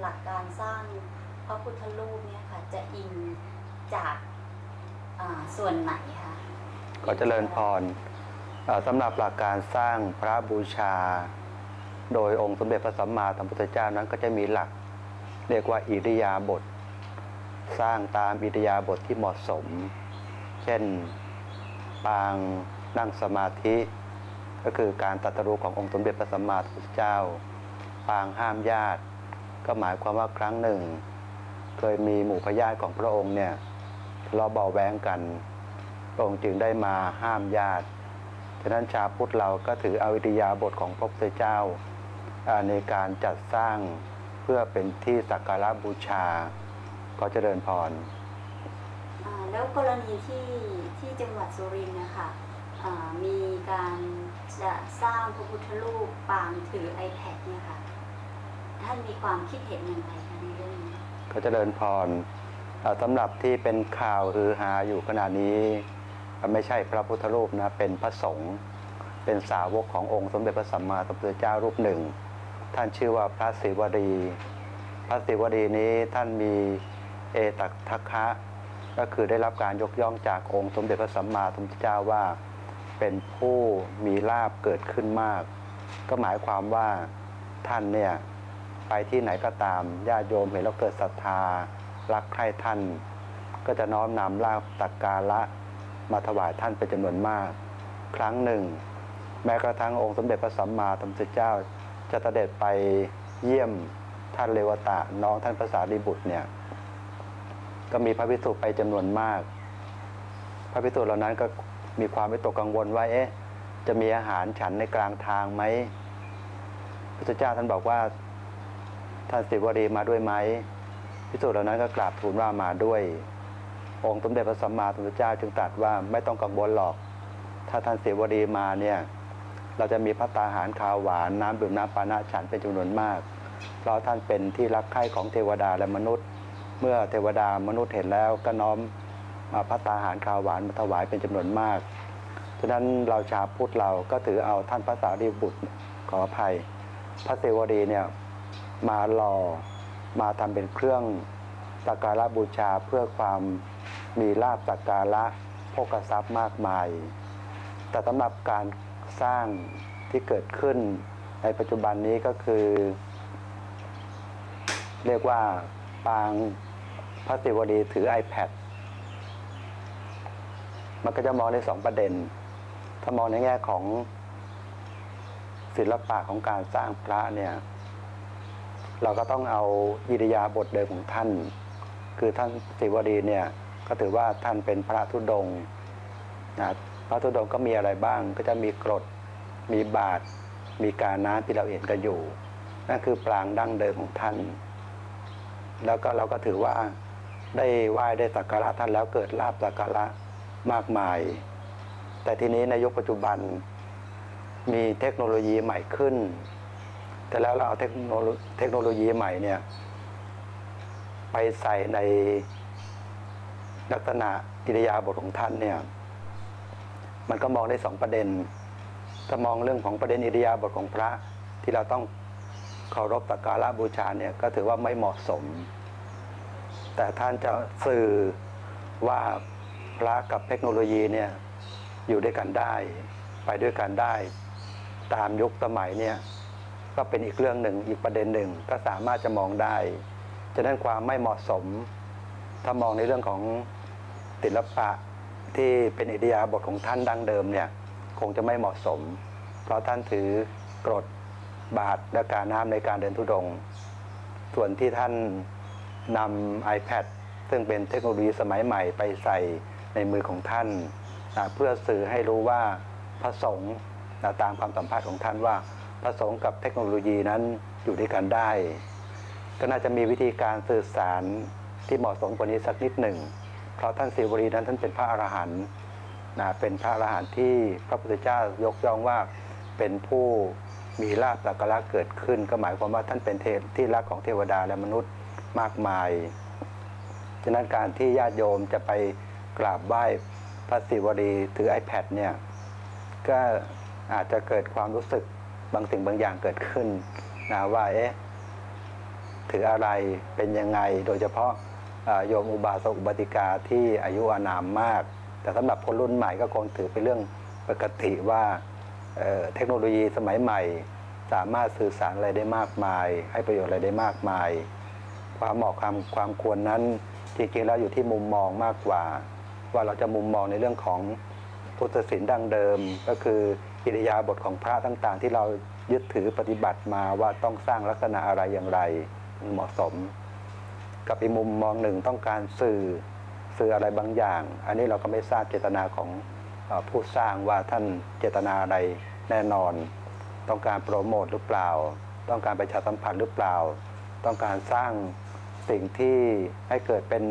หลักการสร้างพระพุทธรูปเนี่ยค่ะ จะอิงจากส่วนไหนคะก็เจริญพรสำหรับหลักการสร้างพระบูชา โดยองค์สมเด็จพระสัมมาสัมพุทธเจ้านั้นก็จะมีหลัก เรียกว่าอิริยาบถสร้างตามอิริยาบถที่เหมาะสม เช่นปางนั่งสมาธิ ก็คือการตรัสรู้ขององค์สมเด็จพระสัมมาสัมพุทธเจ้า ปางห้ามญาติ ก็หมายความว่าครั้งหนึ่ง เคยมีหมู่พญาติของพระองค์เนี่ยเลาเบาแวงกัน พระองค์จึงได้มาห้ามญาติ ฉะนั้นชาวพุทธเราก็ถือเอาวิทยาบทของพระพุทธเจ้า ในการจัดสร้างเพื่อเป็นที่สักการะบูชาก็เจริญพรอ่าแล้วกรณีที่ที่จังหวัดสุรินทร์นะคะมีการจะสร้างพระพุทธรูปปางถือ iPad เนี่ยค่ะ ท่านมีความคิดเห็นอย่างไรคะในเรื่องนี้ก็เจริญพรสำหรับที่เป็นข่าวฮือฮาอยู่ขณะนี้ ไม่ใช่พระพุทธรูปนะเป็นพระสงฆ์เป็นสาวกขององค์สมเด็จพระสัมมาสัมพุทธเจ้ารูปหนึ่ง ท่านชื่อว่าพระศิวดี พระศิวดีนี้ท่านมีเอตักทัคะก็คือได้รับการยกย่องจากองค์สมเด็จพระสัมมาสัมพุทธเจ้าว่า เป็นผู้มีลาบเกิดขึ้นมาก ก็หมายความว่าท่านเนี่ย ไปที่ไหนก็ตามญาติโยมเห็นแล้วเกิดศรัทธา รักใคร่ท่าน ก็จะน้อมนำลาบตักการะมาถวายท่านเป็นจำนวนมาก ครั้งหนึ่ง แม้กระทั่งองค์สมเด็จพระสัมมาสัมพุทธเจ้า จะเสด็จไปเยี่ยมท่านเลวตะน้องท่านภาษาดีบุตรเนี่ยก็มีพระภิกษุไปจำนวนมาก พระภิกษุเหล่านั้นก็มีความวิตกกังวลว่าเอ๊ะจะมีอาหารฉันในกลางทางไหมพระเจ้าท่านบอกว่า ท่านสิวรีมาด้วยไหมพิสูจน์เหล่านั้นก็กราบทูลว่ามาด้วย องค์สมเด็จพระสัมมาสัมพุทธเจ้าจึงตรัสว่าไม่ต้องกังวลหรอก ถ้าท่านสิวรีมาเนี่ยเราจะมีพัตตาหารคาวหวานน้ำดื่มน้ำปานะฉันเป็นจำนวนมาก เพราะท่านเป็นที่รักใคร่ของเทวดาและมนุษย์ เมื่อเทวดามนุษย์เห็นแล้วก็น้อมมาพัตตาหารคาวหวานมาถวายเป็นจำนวนมากฉะนั้นเราชาวพุทธเราก็ถือเอาท่านพระสารีบุตรขออภัย พระเสวดีเนี่ย มาหล่อมาทำเป็นเครื่องสักการะบูชาเพื่อความมีลาบสักการะโภกทรัพย์มากมาย แต่สำหรับการสร้างที่เกิดขึ้นในปัจจุบันนี้ก็คือ เรียกว่าปางพระศิวดีถือ iPad มันก็จะมองในสองประเด็น ถ้ามองในแง่ของศิลปะของการสร้างพระเนี่ย เราก็ต้องเอาอิริยาบถเดิมของท่าน คือท่านศิวดีเนี่ยก็ถือว่าท่านเป็นพระธุดงนะพระธุดงก็มีอะไรบ้าง ก็จะมีกรด มีบาท มีการน้ำที่เราเห็นกันอยู่ นั่นคือปรางดั้งเดิมของท่าน แล้วก็เราก็ถือว่าได้ไหว้ได้สักการะท่านแล้วเกิดลาบสักการะมากมาย แต่ทีนี้ในยุคปัจจุบันมีเทคโนโลยีใหม่ขึ้น แต่แล้วเราเอาเทคโนโลเทคโนโลยีใหม่เนี่ย ไปใส่ในลักษณะอิริยาบถของท่านเนี่ย มันก็มองได้สองประเด็นถ้ามองเรื่องของประเด็นอิริยาบถของพระที่เราต้องเคารพสักการะบูชาเนี่ยก็ถือว่าไม่เหมาะสม แต่ท่านจะสื่อว่าพระกับเทคโนโลยีเนี่ยอยู่ด้วยกันได้ ไปด้วยกันได้ ตามยุคสมัยเนี่ย ก็เป็นอีกเรื่องหนึ่งอีกประเด็นหนึ่งก็สามารถจะมองได้ฉะนั้นความไม่เหมาะสม ถ้ามองในเรื่องของศิลปะที่เป็นอิริยาบถของท่านดั้งเดิมเนี่ยคงจะไม่เหมาะสม เพราะท่านถือกรดบาทและการน้ำในการเดินทุดงค์ส่วนที่ท่านนำ iPad ซึ่งเป็นเทคโนโลยีสมัยใหม่ไปใส่ในมือของท่านนะเพื่อสื่อให้รู้ว่าพระสงฆ์นะตามความสัมภาษณ์ของท่านว่า พระสงฆ์กับเทคโนโลยีนั้นอยู่ด้วยกันได้ ก็น่าจะมีวิธีการสื่อสารที่เหมาะสมกว่านี้สักนิดหนึ่ง เพราะท่านศิวรีนั้นท่านเป็นพระอรหันต์นะเป็นพระอรหันต์ที่พระพุทธเจ้ายกย่องว่าเป็นผู้มีลาภสักการะเกิดขึ้น ก็หมายความว่าท่านเป็นเทพที่รักของเทวดาและมนุษย์มากมายฉะนั้นการที่ญาติโยมจะไปกราบไหว้พระศิวลีถือ iPad เนี่ยก็อาจจะเกิดความรู้สึก บางสิ่งบางอย่างเกิดขึ้นนะว่าเอ๊ะถืออะไรเป็นยังไง โดยเฉพาะโยมอุบาสกอุบาติกาที่อายุอานามมาก แต่สำหรับคนรุ่นใหม่ก็คงถือเป็นเรื่องปกติว่าเเทคโนโลยีสมัยใหม่ สามารถสื่อสารอะไรได้มากมาย ให้ประโยชน์อะไรได้มากมาย ความเหมาะความความควรนั้นจริงๆแล้วอยู่ที่มุมมองมากกว่า ว่าเราจะมุมมองในเรื่องของพุทธศิลป์ดั้งเดิมก็คือ กิริยาบทของพระต่างๆ ที่เรายึดถือปฏิบัติมาว่าต้องสร้างลักษณะอะไรอย่างไรเหมาะสม กับอีกมุมมองหนึ่งต้องการสื่อสื่ออะไรบางอย่าง อันนี้เราก็ไม่ทราบเจตนาของผู้สร้างว่าท่านเจตนาอะไรแน่นอน ต้องการโปรโมทหรือเปล่า ต้องการประชาสัมพันธ์หรือเปล่า ต้องการสร้างสิ่งที่ให้เกิดเป็น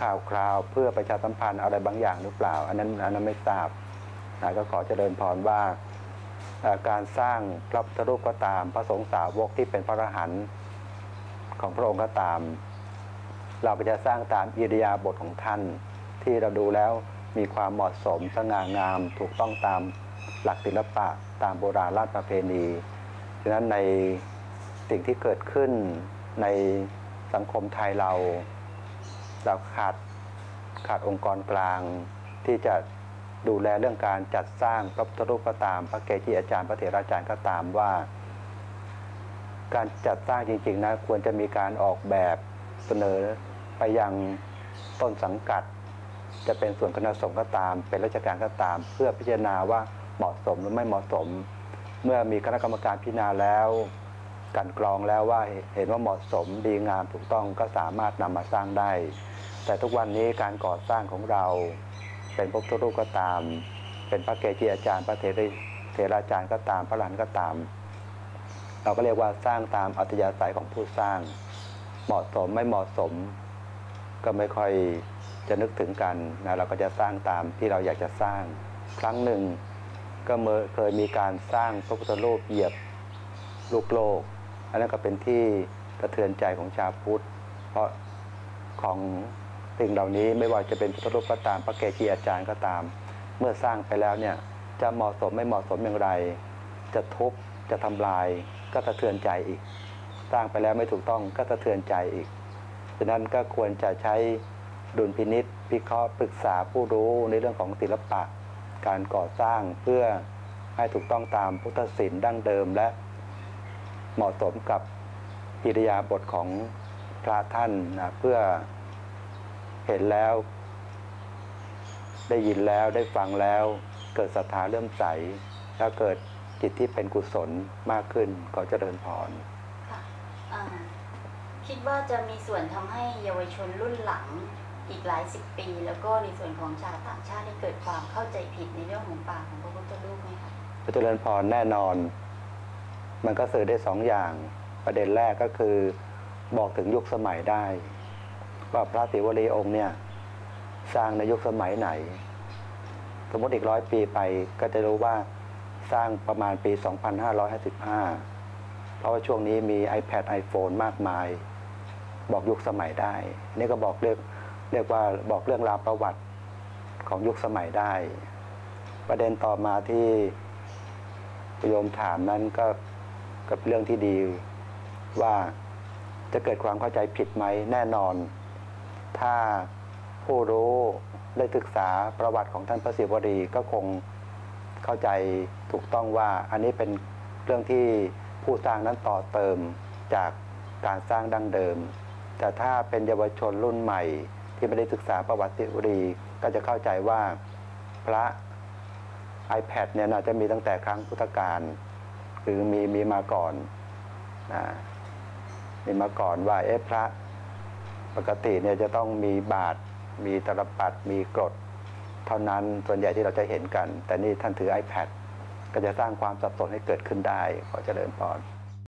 ข่าวคราวเพื่อประชาสัมพันธ์อะไรบางอย่างหรือเปล่า อันนั้นอันนั้นไม่ทราบ นะก็ขอเจริญพรว่าการสร้างพระพุทธรูปก็ตาม พระสงฆ์สาวกที่เป็นพระอรหันต์ของพระองค์ก็ตาม เราก็จะสร้างตามอิริยาบถของท่าน ที่เราดูแล้วมีความเหมาะสมสง่างาม ถูกต้องตามหลักศิลปะตามโบราณราชประเพณีฉะนั้นในสิ่งที่เกิดขึ้นในสังคมไทยเรา เราขาดขาดองค์กรกลางที่จะ ดูแลเรื่องการจัดสร้างพระพุทธรูปก็ตาม พระเกจิอาจารย์พระเถราจารย์ก็ตามว่า การจัดสร้างจริงๆนะควรจะมีการออกแบบเสนอไปยังต้นสังกัด จะเป็นส่วนคณะสงฆ์ก็ตาม เป็นราชการก็ตาม เพื่อพิจารณาว่าเหมาะสมหรือไม่เหมาะสม เมื่อมีคณะกรรมการพิจารณาแล้วกันกรองแล้วว่าเห็นว่าเหมาะสมดีงามถูกต้องก็สามารถนำมาสร้างได้ แต่ทุกวันนี้การก่อสร้างของเรา เป็นพระพุทธรูปก็ตาม เป็นพระเกจิอาจารย์พระเทระเทราจารย์ก็ตามพระหลานก็ตาม เราก็เรียกว่าสร้างตามอัธยาศัยของผู้สร้าง เหมาะสมไม่เหมาะสม ก็ไม่ค่อยจะนึกถึงกันนะเราก็จะสร้างตามที่เราอยากจะสร้าง ครั้งหนึ่ง ก็เมื่อเคยมีการสร้างพระพุทธรูปเหยียบลูกโลก อันนั้นก็เป็นที่กระเทือนใจของชาวพุทธ เพราะของ สิ่งเหล่านี้ไม่ว่าจะเป็นพุทธรูปก็ตามพระเกจิอาจารย์ก็ตาม เมื่อสร้างไปแล้วเนี่ยจะเหมาะสมไม่เหมาะสมอย่างไร จะทุบจะทำลายก็สะเทือนใจอีก สร้างไปแล้วไม่ถูกต้องก็สะเทือนใจอีกฉะนั้นก็ควรจะใช้ดุลพินิษพิเคราะห์ปรึกษาผู้รู้ในเรื่องของศิลปะ การก่อสร้างเพื่อให้ถูกต้องตามพุทธศิลป์ดั้งเดิมและเหมาะสมกับกิริยาบทของพระท่านนะเพื่อ เห็นแล้ว ได้ยินแล้วได้ฟังแล้ว เกิดศรัทธาเริ่มใส แล้วเกิดจิตที่เป็นกุศลมากขึ้นขอเจริญพรค่ะอ่าคิดว่าจะมีส่วนทำให้เยาวชนรุ่นหลังอีกหลายสิบปี แล้วก็ในส่วนของชาวต่างชาติที่เกิดความเข้าใจผิดในเรื่องของป่าของพระพุทธรูปไหมคะพระเจริญพรแน่นอน มันก็สื่อได้สองอย่าง ประเด็นแรกก็คือบอกถึงยุคสมัยได้ ว่าพระศิวลีองค์เนี่ย สร้างในยุคสมัยไหน สมมติอีกร้อยปีไปก็จะรู้ว่าสร้างประมาณปี 2555 เพราะว่าช่วงนี้มี iPad iPhone มากมาย บอกยุคสมัยได้ นี่ก็บอกเรียกเรียกว่าบอกเรื่องราวประวัติของยุคสมัยได้ ประเด็นต่อมาที่โยมถามนั้นก็ก็เป็นเรื่องที่ดีว่าจะเกิดความเข้าใจผิดไหมแน่นอน ถ้าผู้รู้ได้ศึกษาประวัติของท่านพระศิวลีก็คงเข้าใจถูกต้องว่าอันนี้เป็นเรื่องที่ผู้สร้างนั้นต่อเติมจากการสร้างดั้งเดิม แต่ถ้าเป็นเยาวชนรุ่นใหม่ ที่ไม่ได้ศึกษาประวัติศิวลีก็จะเข้าใจว่าพระ iPad เนี่ยน่าจะมีตั้งแต่ครั้งพุทธกาลคือมีมีมาก่อนนะมีมาก่อนว่าเอ๊ะพระ ปกติเนี่ยจะต้องมีบาท มีตรปัดมีกรด เท่านั้นส่วนใหญ่ที่เราจะเห็นกัน แต่นี่ท่านถือ iPad ก็จะสร้างความสับสนให้เกิดขึ้นได้ขอเจริญพร